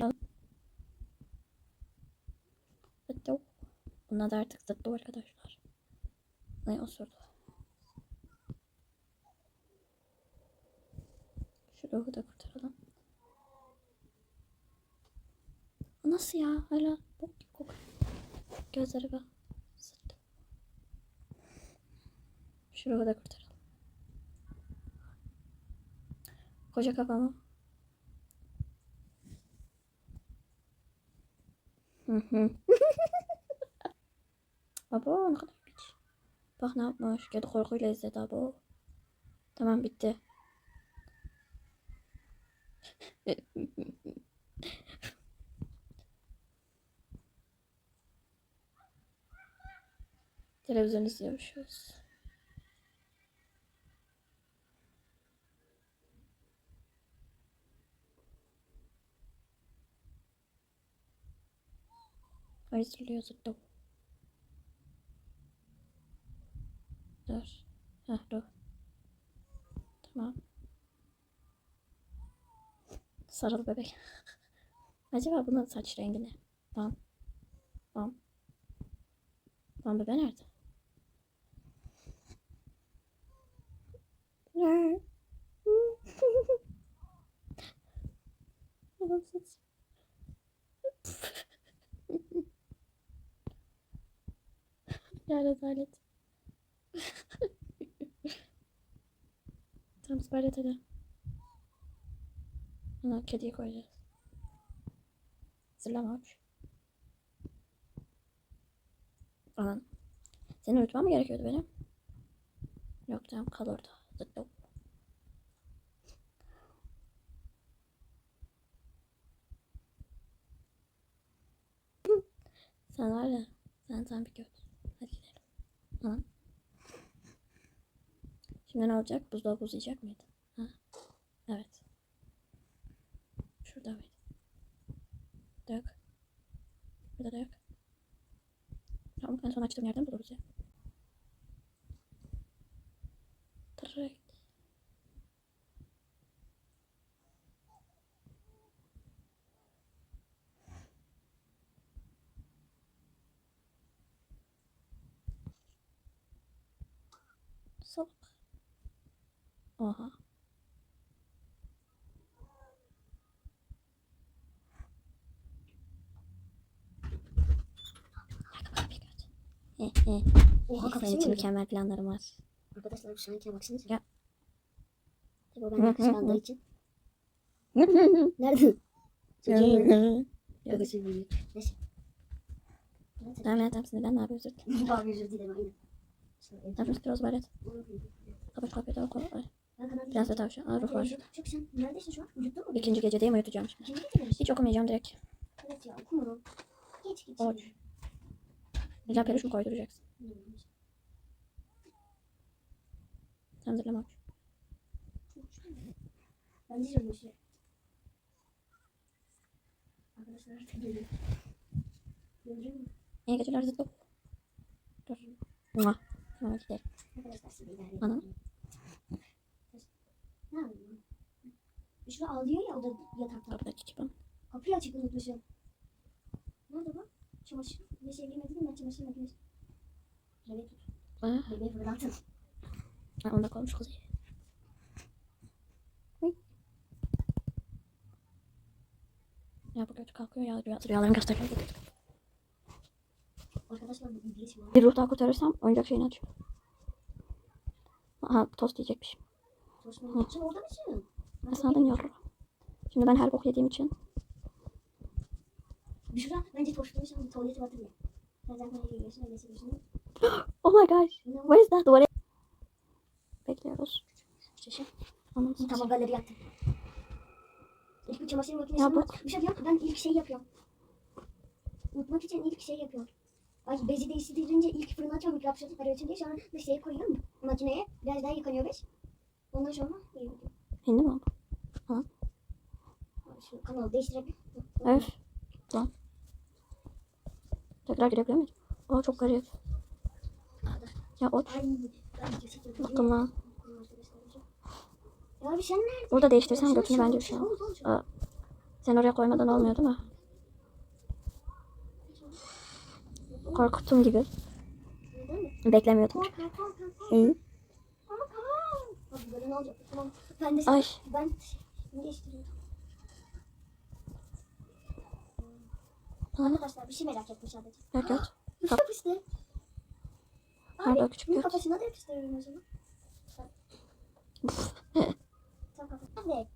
Al. Zıttı. Bunlar da artık zıttı arkadaşlar. Ay osurdu. Şu ruhu da kurtaralım. Nasıl ya? Hala bok gibi kokuyor. Gözleri bak. Zıttı. Şu da kurtaralım. Koca kafamı. Abo ne kadar piç. Bak ne yapmış. Kedi korkuyla izledi abo. Tamam bitti. Televizyon izliyormuşuz. Ay sürülüyor zıttım. Dur. Heh dur. Tamam. Sarıl bebek. Acaba bunun saç rengi ne? Bam. Bam. Bam bebe nerede? Ne? Babam saç. Ya rezalet. Tamam siparişet edelim. Ana kediyi koyacağız. Zırlama aç. Anan. Seni uyutmam mı gerekiyordu benim? Yok tamam kal orada. Zıttım. Sen var ya. Sen tam bir göt. Anan. Şimdi ne olacak? Buzdolabı uzayacak mıydı? Ha? Evet. Şurada mıydı? Dök. Burada dök. Tamam en son açtığım yerden buluruz ya. Direkt. Salak. Oha. He he. Oha Senin kafası için mı? mükemmel planlarım var. Arkadaşlar şu ankine baksanıza. Ya. Tabii o benden kıskandığı için. Nerede? Çocuğun büyük. Neyse. Tamam ya tamam sinirlenme abi özür dilerim. Abi özür dilerim aynen. Yapmış biraz baret. Kapat kapıyı da koy. Biraz da tavşan. Aa ruh var. Sen neredesin şu an? Uyuttun mu? İkinci gecedeyim uyutacağım şimdi. Hiç okumayacağım direkt. Evet ya okumuyorum. Geç geç. Oç. Güzel peluş mu koyduracaksın? Sen zırlama. Ben de şöyle şey. Arkadaşlar artık geliyor. Görüyor musun? İyi geceler zıttım. Dur. Mua. İdare Ana. Büşra ağlıyor ya o da yatakta. Kapıdaki çıkın. Kapıyı açık unutmuşum. Nerede bu? Çamaşır. Ne şey girmedi mi? Çamaşır makinesi. Bebeği tut. Bebeği fırlattın. ha, onda kalmış kuzey. Ya bu kötü kalkıyor ya. Rüya, rüyalarımı gösteriyor. Bu kötü. Arkadaşlar bu İdris var. Bir ruh daha kurtarırsam oyuncak şeyini açıyor. Aha tost yiyecekmişim. Tosmanın için orada mısın? Sandın yavrum? Şimdi ben her bok yediğim için Büşra bence toşluğu sen tuvaleti batır ya. Sen zaten öyle geliyorsun öyle seviyorsun. Oh my gosh. What is that? Duvara bekliyoruz. Şaşır. Anam Tamam galeri yaptım. İlk bir çamaşır makinesi Ya bir şey diyorum ben ilk şey yapıyorum. Unutmak için ilk şey yapıyorum. Ay bezi değiştirince ilk fırına açıyorum mikropları için diye sonra bir şeye koyuyorum makineye. Biraz daha yıkanıyor bez. Ondan sonra yiyorum. Hindi mi oldu? Şu kanalı değiştirelim. Öf. Lan. Tekrar girebiliyor muyum? Aa çok garip. Ya ot. Bıktım lan. Ya abi sen nerede? Burada değiştirsen Şuna- götünü bence bir şey al. Sen oraya koymadan olmuyor değil mi? Korkuttum gibi. Neden mi? Beklemiyordum. Kork kork kork kork. İyi. Ama tamam. Abi böyle ne olacak? Tamam. Ben de Ay. Arkadaşlar bir şey merak ettim sadece. Yok yok. Üst yapıştı. O küçük bunun kafasına da yapıştırıyorum o zaman. Evet.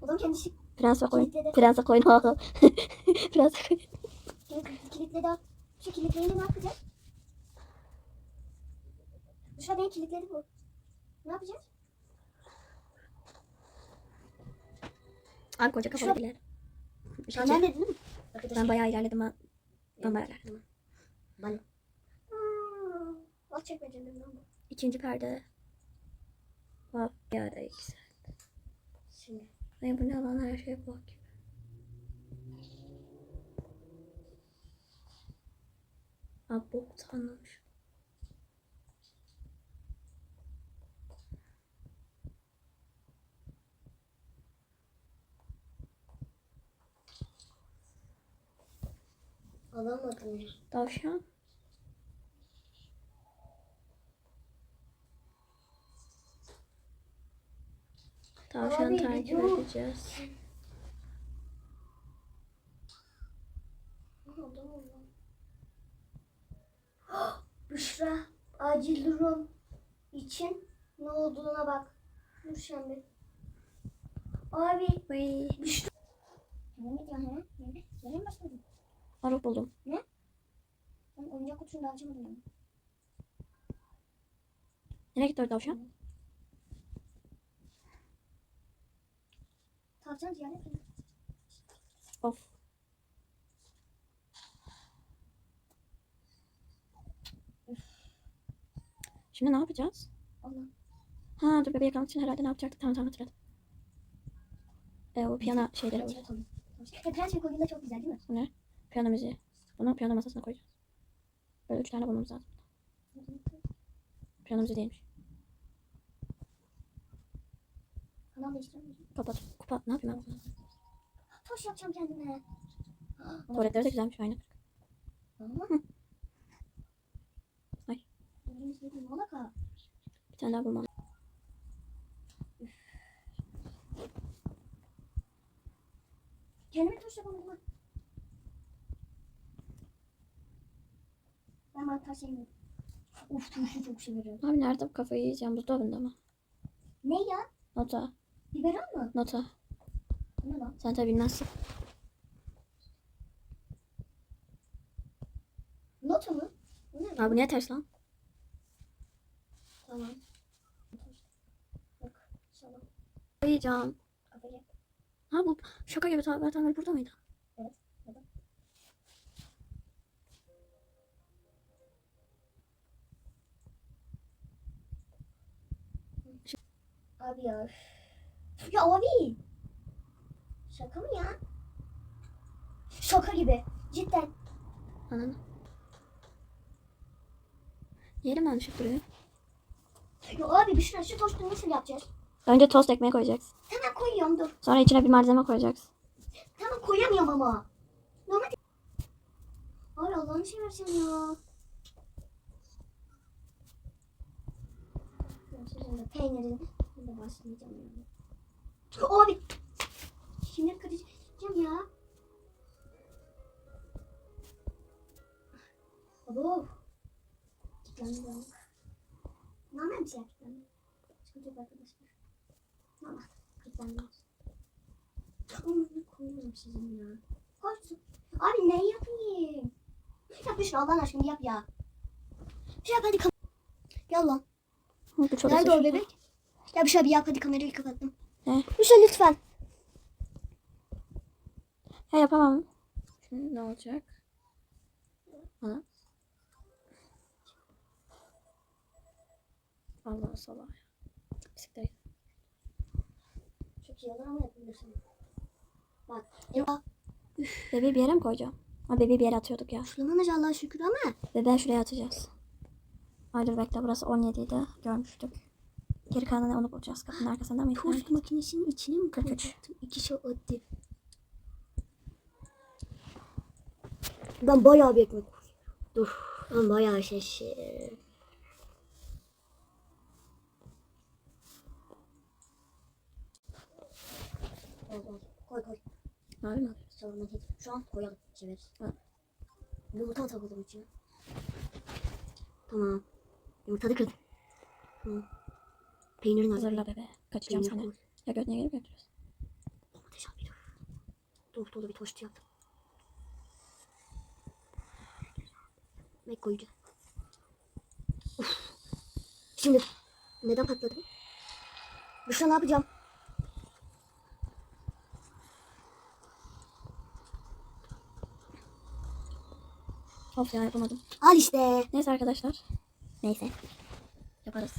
Zaman kendisi Prens ve koyun. Prens ve koyun. Prens ve koyun. kilitledi. Şu kilitleyince ne yapacak? Şu an beni kilitledi bu. Ne yapacağız? Abi koca kafalı. Şu an ben dedim değil mi? Ben bayağı ilerledim ben. Ben bayağı ilerledim. Bana. Alt çekmecem lan bu. İkinci perde. Wow. Ya da ikisi. Şimdi. Ay bu ne lan her şey bok gibi. Abi bok tanımış. Alamadım ya. Tavşan. Tavşan takip edeceğiz. Büşra acil durum için ne olduğuna bak. Dur sen bir. Abi Vay. Büşra. Ne mi mi başladın? Arı buldum. Ben oyuncak kutusunu da açamadım yani. Nereye gitti o tavşan? Tavşan ziyaret edin. Of. Şimdi ne yapacağız? Allah. Ha dur bebeği yakalamak için herhalde ne yapacaktık? Tamam tamam hatırladım. E, o piyano şeyleri var. Prens Tamam. E, Prens ve Koyun da çok güzel değil mi? Piyano müziği. Bunu piyano masasına koyacağız. Böyle üç tane bulmamız lazım. Piyano müziği değilmiş. Kanal değiştiremiyorum. Kapat. Kupa. Ne yapayım ben? Toş yapacağım kendime. Tuvaletleri de güzelmiş aynı. Ama. Bir tane daha bulmam. Kendime toş yapamadım ha. Ben mantar sevmiyorum. Uf turşu çok severim. Abi nerede bu kafayı yiyeceğim? Buzdolabında mı? Ne ya? Nota. Biberon mu? Nota. Ne lan? Sen tabi bilmezsin. Ne? lan? Abi niye ters lan? Tamam. Bak. Tamam. Yiyeceğim. Kafayı. Ha bu şaka gibi tabi tamir burada mıydı? Evet, burada. Abi ya. Ya abi. Şaka mı ya? Şaka gibi. Cidden. Ananı. Yerim ben şu buraya. Ya abi bir şuna şu tostu nasıl yapacağız? Önce tost ekmeği koyacaksın. Hemen koyuyorum dur. Sonra içine bir malzeme koyacaksın. Tamam koyamıyorum ama. Normal. Abi Allah'ını seversen ya. De peynirin de başlayacağım yani. Abi. Şimdi karıştıracağım ya. Abo. Kilitlendi bak. Normal bir şey kilitlendi. Sıkıntı yok arkadaşlar. Normal. Kilitlendi. Onu koyuyorum sizin ya. Koysun. Abi ne yapayım? Ya bir şey Allah'ın aşkına yap ya. Bir yap hadi kam- Gel lan. Nerede o bebek? Ya bir şey yap hadi kamerayı kapattım. Ne? Bir şey lütfen. Ya yapamam. Şimdi ne olacak? Ha? Allah sabah. Siktir. Çok iyi olur ama yapabilirsin. Bak. Ya. Üf, bebeği bir yere mi koyacağım? Ama bebeği bir yere atıyorduk ya. Sulamanız Allah'a şükür ama. Bebeği şuraya atacağız. Ay dur bekle burası 17 idi. Görmüştük. Geri kalanını onu bulacağız. Kapının arkasında mı? Tost makinesinin içine mi koyacaktım? İki şey attı. Ben bayağı bir ekmek koyuyorum. Dur. Ben bayağı şey, şey Koy koy. Koy koy. Mavi mi? Sorun değil. Şu an koyalım. Severiz. Ha. Yumurta atalım içine. Tamam. Yumurtadı kırdım. Tamam. Peynir nerede? Hazırla bebe. Kaçacağım Peynir sana. koy. Ya götüne gelip götürürüz. Domates al bir dur. Dolu dolu bir tost yaptım. Ve koyacağım. Uf. Şimdi neden patladı? Büşra ne yapacağım? Of ya yapamadım. Al işte. Neyse arkadaşlar. Neyse. Yaparız.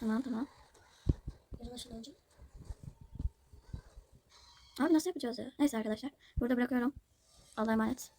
Tamam tamam. Yarın önce. Abi nasıl yapacağız ya? Neyse arkadaşlar. Burada bırakıyorum. Allah'a emanet.